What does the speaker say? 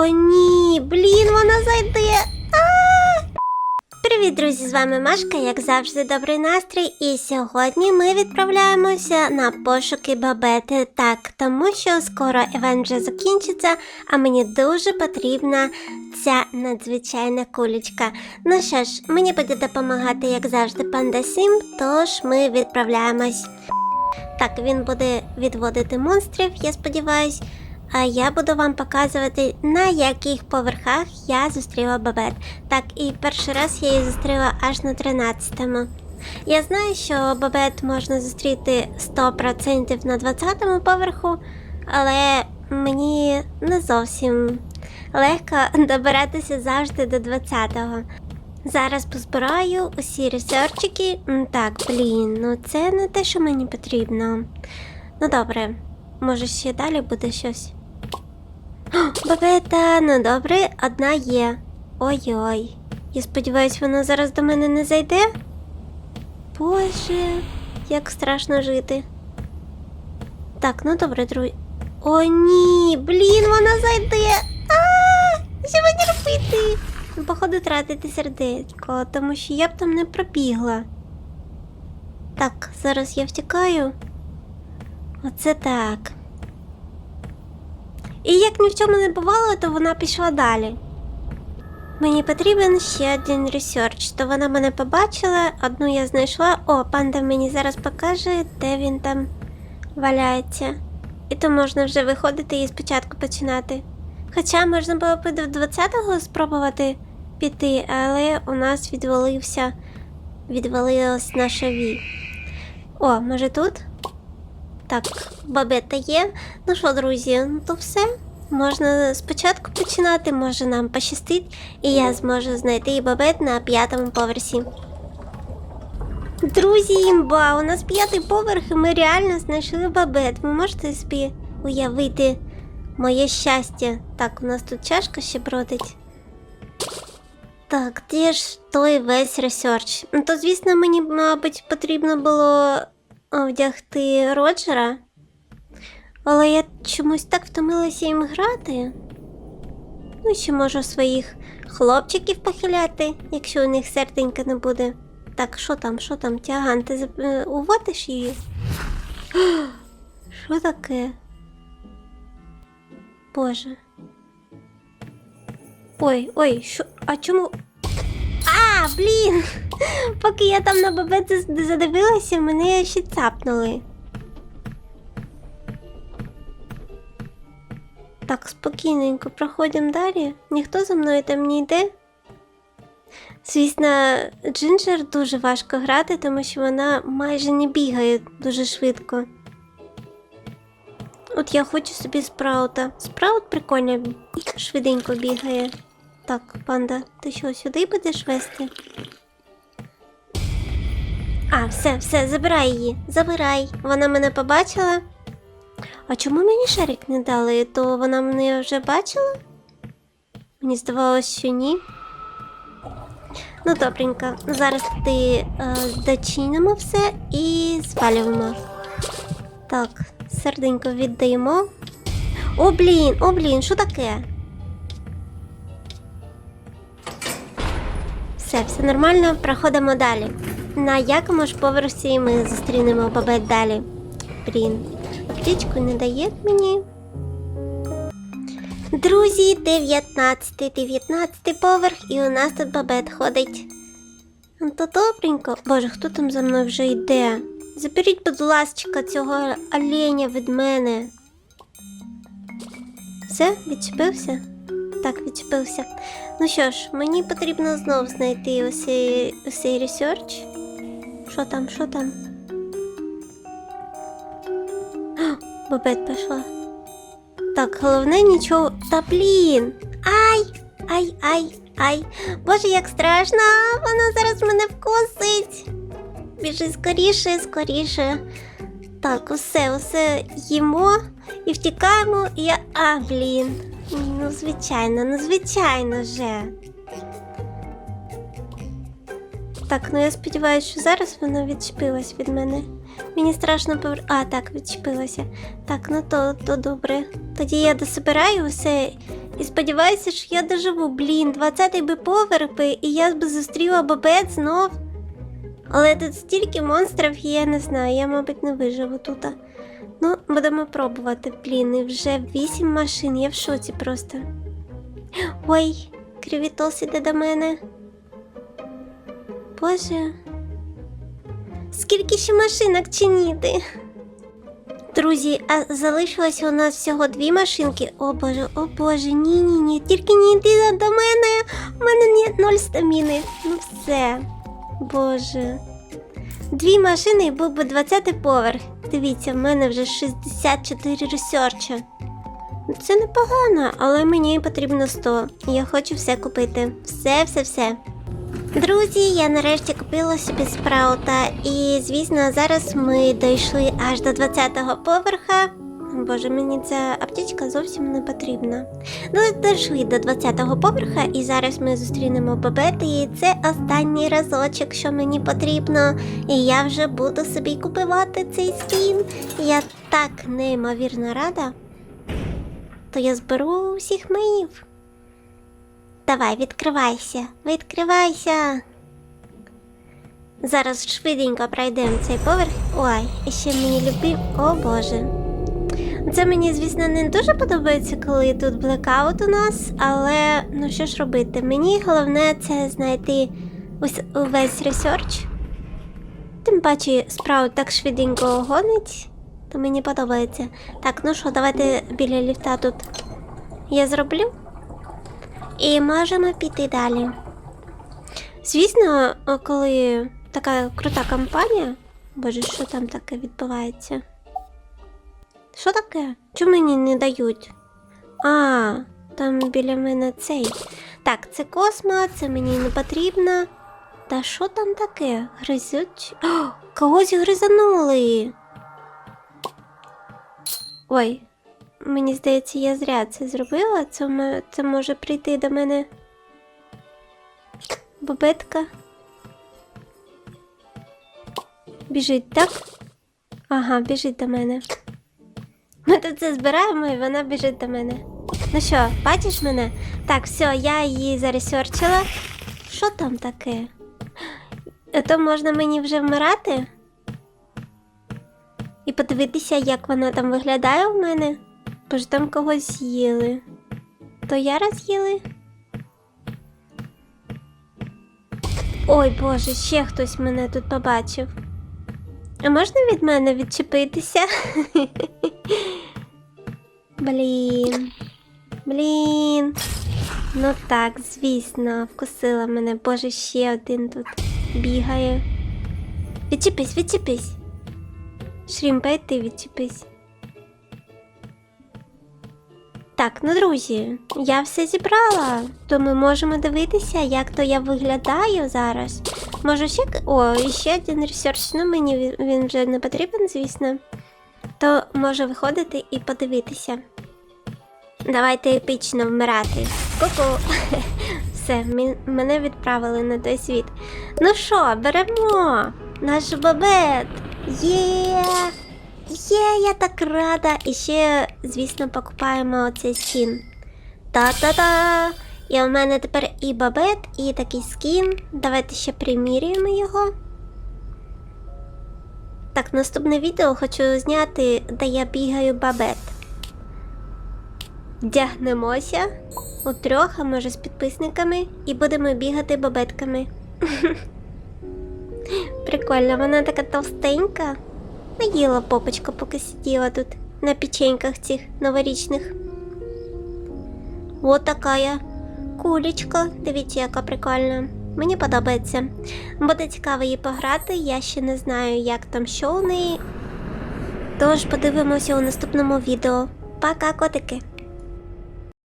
О, ні, блін, вона зайде. Привіт, друзі! З вами Машка, як завжди, добрий настрій. І сьогодні ми відправляємося на пошуки бабети. Так, тому що скоро івент вже закінчиться, а мені дуже потрібна ця надзвичайна кулечка. Ну що ж, мені буде допомагати, як завжди, панда Сім, тож ми відправляємось. Так, він буде відводити монстрів, я сподіваюсь. А я буду вам показувати, на яких поверхах я зустріла бабет. Так, і перший раз я її зустріла аж на 13-му. Я знаю, що бабет можна зустріти 100% на 20-му поверху, але мені не зовсім легко добиратися завжди до 20-го. Зараз позбираю усі ресерчики. Так, блін, ну це не те, що мені потрібно. Ну добре, може ще далі буде щось. Бабета, ну добре, одна є. Ой-ой. Я сподіваюсь, вона зараз до мене не зайде. Боже, як страшно жити. Так, ну добре, друзі. О, ні, блін, вона зайде. А, що мені робити? Ну, Походу, тратити сердечко, тому що я б там не пробігла. Так, зараз я втікаю. Оце так. І як ні в чому не бувало, то вона пішла далі. Мені потрібен ще один ресерч, то вона мене побачила, одну я знайшла. О, панда мені зараз покаже, де він там валяється. І то можна вже виходити і спочатку починати. Хоча можна було б до 20-го спробувати піти, але у нас відвалився, відвалилось наша ві. О, може тут? Так, бабета є. Ну що, друзі, ну то все. Можна спочатку починати, може нам пощастить, і я зможу знайти і бабет на п'ятому поверсі. Друзі, імба, у нас п'ятий поверх, і ми реально знайшли бабет. Ви можете собі уявити моє щастя. Так, у нас тут чашка ще бродить. Так, де ж той весь ресерч? Ну, то, звісно, мені, мабуть, потрібно було вдягти Роджера. Але я чомусь так втомилася їм грати. Ну, ще можу своїх хлопчиків похиляти, якщо у них серденька не буде. Так, що там, що там, тяган, ти е, уводиш її? Що таке? Боже. Ой, ой, що. А чому. А, блін! Поки я там на бабет зас- задивилася, мене ще цапнули. Так, спокійненько проходимо далі. Ніхто за мною там не йде. Звісно, Джинджер дуже важко грати, тому що вона майже не бігає дуже швидко. От я хочу собі спраута. Спраут прикольно швиденько бігає. Так, панда, ти що, сюди будеш вести? А, все, все, забирай її. Забирай. Вона мене побачила. А чому мені шарик не дали? То вона мене вже бачила? Мені здавалося, що ні. Ну, добренько. Зараз ти е, дочинимо все і звалюємо. Так, серденько віддаємо. О, блін, о, блін, що таке? Все, все нормально, проходимо далі. На якому ж поверсі ми зустрінемо бабет далі? Блін, птичку не дає мені. Друзі, 19, 19 поверх, і у нас тут бабет ходить. Ну, То добренько. Боже, хто там за мною вже йде? Заберіть, будь ласка, цього оленя від мене. Все, відчепився? Так, відчепився. Ну що ж, мені потрібно знов знайти усей, ресерч. Що там, що там? О, Бабет пішла. Так, головне нічого. Та блін! Ай! Ай, ай, ай! Боже, як страшно! Вона зараз мене вкусить! Біжи скоріше, скоріше. Так, усе, усе їмо і втікаємо, і я. А, блін. Ну, звичайно, ну звичайно же. Так, ну я сподіваюся, що зараз вона відчепилась від мене. Мені страшно повер... А, так, відчепилася. Так, ну то, то добре. Тоді я дособираю усе І сподіваюся, що я доживу. Блін, 20-й би поверх би, і я б зустріла бобет знов. Але тут стільки монстрів, і я не знаю, я, мабуть, не виживу тут. Ну, будемо пробувати, блін, і вже 8 машин, я в шоці просто. Ой, кривітос іде до мене. Боже. Скільки ще машинок чиніти? Друзі, а залишилось у нас всього дві машинки. О боже, о боже, ні, ні. Тільки не йди до мене. У мене ноль стаміни. Ну все. Боже. Дві машини і був би 20 поверх. Дивіться, в мене вже 64 ресерча. Це непогано, але мені потрібно 100. Я хочу все купити. Все, все, все. Друзі, я нарешті купила собі спраута, і звісно, зараз ми дійшли аж до 20-го поверха. Боже, мені ця аптечка зовсім не потрібна. Ну, дійшли до 20-го поверха, і зараз ми зустрінемо Бабет, і це останній разочок, що мені потрібно. І я вже буду собі купувати цей скін. Я так неймовірно рада. То я зберу усіх моїв. Давай, відкривайся, відкривайся. Зараз швиденько пройдемо цей поверх. Ой, і ще мені любив. О Боже. Це мені, звісно, не дуже подобається, коли тут блекаут у нас, але ну що ж робити? Мені головне це знайти увесь ресерч. Тим паче справу так швиденько гонить, то мені подобається. Так, ну що, давайте біля ліфта тут я зроблю. І можемо піти далі. Звісно, коли така крута кампанія. Боже, що там таке відбувається? Що таке? Чому мені не дають? А, там біля мене цей. Так, це космо, це мені не потрібно. Та що там таке? Гризуть? О, когось гризанули. Ой, Мені здається, я зря це зробила. Це, це може прийти до мене. Бобетка. Біжить, так? Ага, біжить до мене. Ми тут це збираємо і вона біжить до мене. Ну що, бачиш мене? Так, все, я її заресерчила. Що там таке? А То можна мені вже вмирати? І подивитися, як вона там виглядає в мене. Бо ж там когось з'їли. То я роз'їли? Ой Боже, ще хтось мене тут побачив. А можна від мене відчепитися? Блін. Блін. Ну так, звісно, вкусила мене. Боже, ще один тут бігає. Відчепись, відчепись. Шрімпе, ти відчепись. Так, ну друзі, я все зібрала, то ми можемо дивитися, як то я виглядаю зараз. Може ще. О, ще один ресерч, ну мені він вже не потрібен, звісно. То може виходити і подивитися. Давайте епічно вмирати. Ку-ку. Все, мене відправили на той світ. Ну що, беремо наш бабет. Є! Є, я так рада. І ще, звісно, покупаємо цей скін. Та-та-та! І у мене тепер і бабет, і такий скін. Давайте ще примірюємо його. Так, наступне відео хочу зняти, де я бігаю бабет. Вдягнемося у трьох, а може з підписниками, і будемо бігати бабетками. Прикольно, вона така товстенька. Наїла попочка, поки сиділа тут на печеньках цих новорічних. От така я. Дивіться, яка прикольна. Мені подобається. Буде цікаво її пограти. Я ще не знаю, як там що у неї. Тож подивимося у наступному відео. Пока, котики!